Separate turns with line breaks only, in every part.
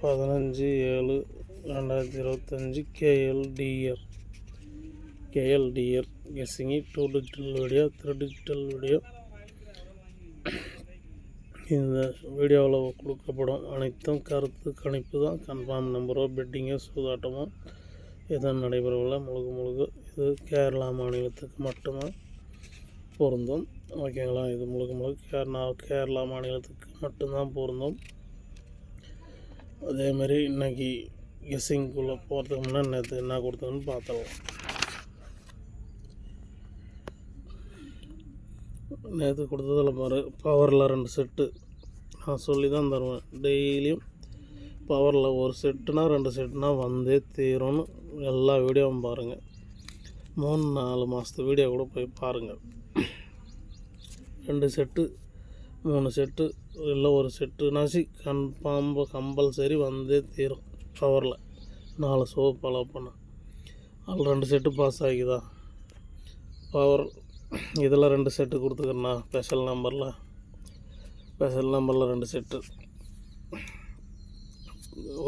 பதினஞ்சு ஏழு ரெண்டாயிரத்தி இருபத்தஞ்சி KLDR KLDR கெஸ்ஸிங்கி two digital video three digital video இந்த வீடியோவில் கொடுக்கப்படும் அனைத்தும் கருத்து கணிப்பு தான். கன்ஃபார்ம் நம்பரோ பெட்டிங்கோ சூதாட்டமோ எதுவும் நடைபெறவில்லை. முழுக்க முழுக்க இது கேரளா மாநிலத்துக்கு மட்டுமே பொருந்தும். ஓகேங்களா? இது முழுக்க முழுக்க கேரளா கேரளா மாநிலத்துக்கு மட்டும்தான் பொருந்தும். அதேமாரி இன்னைக்கு கெஸ்ஸிங்குள்ளே போகிறதுக்கு முன்னாடி நேற்று என்ன கொடுத்தோன்னு பார்த்துடலாம். நேற்று கொடுத்ததில் பாரு பவரில் ரெண்டு செட்டு நான் சொல்லி தான் தருவேன். டெய்லியும் பவரில் ஒரு செட்டுனா ரெண்டு செட்டுனா வந்தே தீரும்னு எல்லா வீடியோவும் பாருங்கள் மூணு நாலு மாதத்து வீடியோ கூட போய் பாருங்கள் ரெண்டு செட்டு மூணு செட்டு இல்லை ஒரு செட்டுனாச்சு கன்ஃபார்ம் கம்பல்சரி வந்தே தீரும். பவரில் நாலு சோப் அலோவ் பண்ண. அதில் ரெண்டு செட்டு பாஸ் ஆகிதா? பவர் இதில் ரெண்டு செட்டு கொடுத்துக்கிறேண்ணா ஸ்பெஷல் நம்பரில் ஸ்பெஷல் நம்பரில் ரெண்டு செட்டு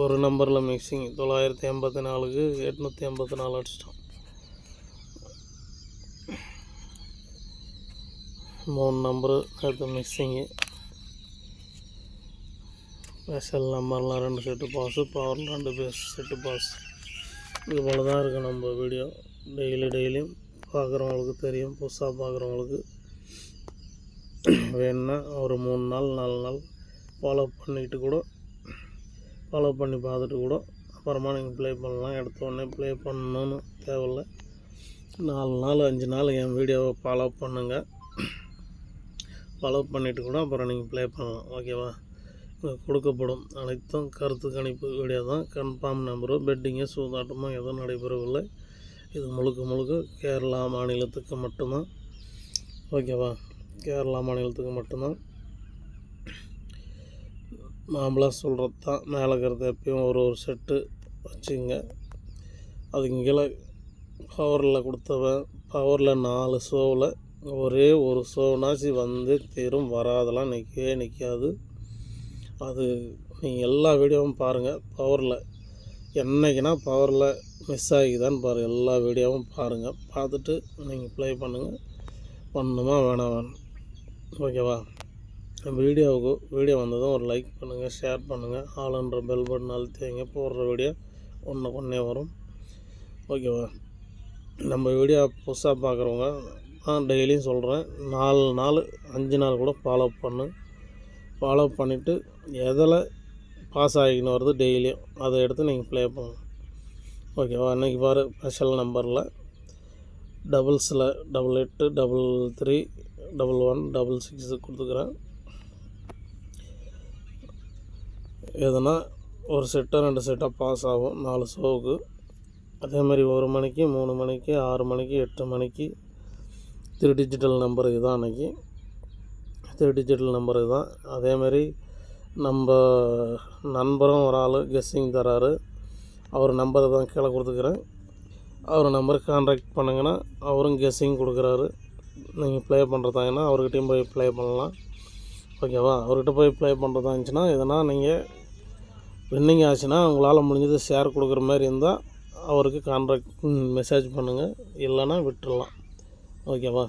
ஒரு நம்பரில் மிக்சிங் தொள்ளாயிரத்தி எண்பத்தி நாலுக்கு எட்நூற்றி எண்பத்தி நாலு அடிச்சிட்டோம். மூணு நம்பரு நேற்று மிக்சிங்கு ஸ்பெஷல் நம்பர்லாம் ரெண்டு செட்டு பாஸு பவரில் ரெண்டு பேஸ் செட்டு பாஸ் இது போல் தான் இருக்குது நம்ம வீடியோ டெய்லி டெய்லியும் பார்க்குறவங்களுக்கு தெரியும் புதுசாக பார்க்குறவங்களுக்கு வேணுன்னா ஒரு மூணு நாள் நாலு நாள் ஃபாலோ பண்ணிட்டு கூட ஃபாலோ பண்ணி பார்த்துட்டு கூட அப்புறமா நீங்கள் ப்ளே பண்ணலாம். எடுத்த உடனே ப்ளே பண்ணணும்னு தேவையில்ல. நாலு நாள் அஞ்சு நாள் என் வீடியோவை ஃபாலோ பண்ணுங்கள் ஃபாலோ பண்ணிவிட்டு கூட அப்புறம் நீங்கள் ப்ளே பண்ணலாம். ஓகேவா கொடுக்கப்படும் அனைத்தும் கருத்து கணிப்பு வீடியோ தான். கன்ஃபார்ம் நம்பரும் பெட்டிங்கு சூதாட்டமும் எதுவும் நடைபெறவில்லை. இது முழுக்க முழுக்க கேரளா மாநிலத்துக்கு மட்டும்தான். ஓகேவா கேரளா மாநிலத்துக்கு மட்டும்தான். மாம்பழம் சொல்கிறது தான் மேலே இருக்கிறது எப்பயும் ஒரு ஒரு செட்டு வச்சுங்க. அதுக்கு கீழே பவரில் கொடுத்தவன் பவரில் நாலு ஷோவில் ஒரே ஒரு ஷோனாச்சு வந்து தீரும் வராதெல்லாம் நிற்கவே நிற்காது அது நீங்கள் எல்லா வீடியோவும் பாருங்கள் பவரில் என்றைக்குனா பவரில் மிஸ் ஆகிதான்னு பாருங்கள் எல்லா வீடியோவும் பாருங்கள் பார்த்துட்டு நீங்கள் ப்ளே பண்ணுங்கள் பண்ணணுமா வேணாம் வேணும். ஓகேவா வீடியோவுக்கு வீடியோ வந்ததும் ஒரு லைக் பண்ணுங்கள் ஷேர் பண்ணுங்கள் ஆளுன்ற பெல் பட்டன் அழுத்தி வைங்க. போடுற வீடியோ ஒன்று ஒன்றே வரும். ஓகேவா நம்ம வீடியோ புதுசாக பார்க்குறவங்க நான் டெய்லியும் சொல்கிறேன் நாலு நாள் அஞ்சு நாள் கூட ஃபாலோ பண்ணு. ஃபாலோ பண்ணிவிட்டு எதில் பாஸ் ஆகிக்கணும் வருது டெய்லியும் அதை எடுத்து நீங்கள் ப்ளே பண்ணணும் ஓகேவா அன்றைக்கி பாரு ஸ்பெஷல் நம்பரில் டபுள்ஸில் டபுள் எட்டு double three double one double six கொடுத்துக்கிறேன் எதுனா ஒரு செட்டாக ரெண்டு செட்டாக பாஸ் ஆகும். நாலு ஷோவுக்கு அதே மாதிரி ஒரு மணிக்கு மூணு மணிக்கு ஆறு மணிக்கு எட்டு மணிக்கு த்ரீ டிஜிட்டல் நம்பர் இதுதான் அன்றைக்கி த்ரீ டிஜிட்டல் நம்பர் இதுதான். அதேமாரி நம்ம நண்பரும் ஒரு ஆள் கெஸ்ஸிங் தராரு. அவர் நம்பர் தான் கீழே கொடுத்துக்கிறேன். அவர் நம்பருக்கு கான்டாக்ட் பண்ணுங்கன்னா அவரும் கெஸ்ஸிங் கொடுக்குறாரு. நீங்கள் ப்ளே பண்ணுறதாங்கன்னா அவர்கிட்டயும் போய் ப்ளே பண்ணலாம். ஓகேவா அவர்கிட்ட போய் ப்ளே பண்ணுறதா இருந்துச்சுன்னா எதனா நீங்கள் வின்னிங் ஆச்சுன்னா உங்களால் முடிஞ்சது ஷேர் கொடுக்குற மாதிரி இருந்தால் அவருக்கு கான்ட்ராக்ட் மெசேஜ் பண்ணுங்கள் இல்லைன்னா விட்டுடலாம் ஓகேவா?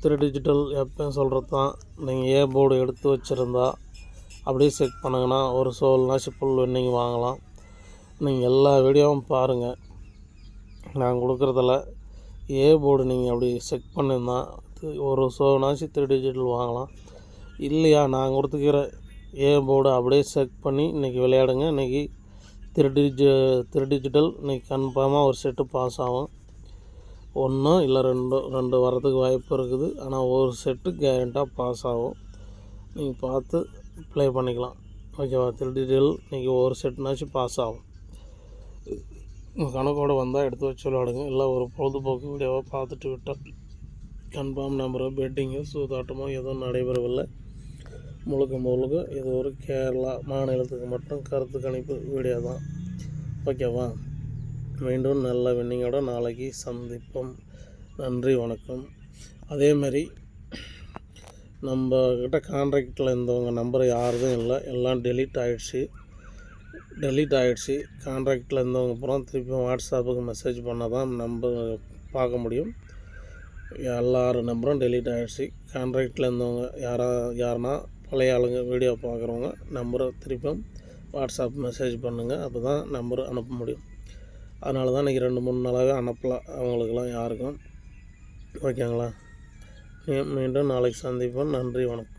த்ரீ டிஜிட்டல் எப்பயும் சொல்கிறது தான் நீங்கள் ஏ போர்டு எடுத்து வச்சுருந்தா அப்படியே செக் பண்ணுங்கன்னா ஒரு சோல்னாச்சு ஃபுல் நீங்கள் வாங்கலாம். நீங்கள் எல்லா வீடியோவும் பாருங்கள் நான் கொடுக்குறதில்ல ஏ போர்டு நீங்கள் அப்படி செக் பண்ணியிருந்தா ஒரு சோனாச்சு த்ரீ டிஜிட்டல் வாங்கலாம். இல்லையா நான் கொடுத்துக்கிற ஏ போர்டு அப்படியே செக் பண்ணி இன்றைக்கி விளையாடுங்க. இன்றைக்கி த்ரீ டிஜி த்ரீ டிஜிட்டல் இன்றைக்கி கன்ஃபார்மாக ஒரு செட்டு பாஸ் ஆகும். ஒன்று இல்லை ரெண்டு ரெண்டு வரதுக்கு வாய்ப்பு இருக்குது. ஆனால் ஒரு செட்டு கேரண்டாக பாஸ் ஆகும். நீங்கள் பார்த்து ப்ளே பண்ணிக்கலாம். ஓகேவா த்ரீ டிஜிட்டல் இன்றைக்கி ஒரு செட்னாச்சும் பாஸ் ஆகும். உங்கள் கணக்கோடு வந்தால் எடுத்து வச்சு விளையாடுங்க. இல்லை ஒரு பொழுதுபோக்கு வீடியோவாக பார்த்துட்டு விட்டால் கன்ஃபார்ம் நம்பரோ பெட்டிங்கோ சூதாட்டமோ எதுவும் நடைபெறவில்லை. முழுக்க முழுக்க இது ஒரு கேரளா மாநிலத்துக்கு மட்டும் கருத்து கணிப்பு வீடியோ தான். ஓகேவா மீண்டும் நல்ல வின்னிங்கோட நாளைக்கு சந்திப்போம். நன்றி வணக்கம். அதேமாரி நம்ம கிட்ட கான்ட்ராக்டில் இருந்தவங்க நம்பர் யாரும் இல்லை. எல்லாம் டெலீட் ஆகிடுச்சு டெலீட் ஆகிடுச்சு கான்ட்ராக்டில் இருந்தவங்க பூரா திருப்பியும் வாட்ஸ்அப்புக்கு மெசேஜ் பண்ணால் தான் நம்ம பார்க்க முடியும். எல்லார் நம்பரும் டெலீட் ஆகிடுச்சு கான்ட்ராக்டில் இருந்தவங்க யாரா யாருன்னா பழைய ஆளுங்க வீடியோ பார்க்குறவங்க நம்பரை திருப்பியும் வாட்ஸ்அப் மெசேஜ் பண்ணுங்கள் அப்போ தான் நம்பர் அனுப்ப முடியும். அதனால தான் இன்றைக்கி ரெண்டு மூணு நாளாகவே அனுப்பலாம் அவங்களுக்கெல்லாம் யாருக்கும். ஓகேங்களா மீண்டும் நாளைக்கு சந்திப்போம். நன்றி வணக்கம்.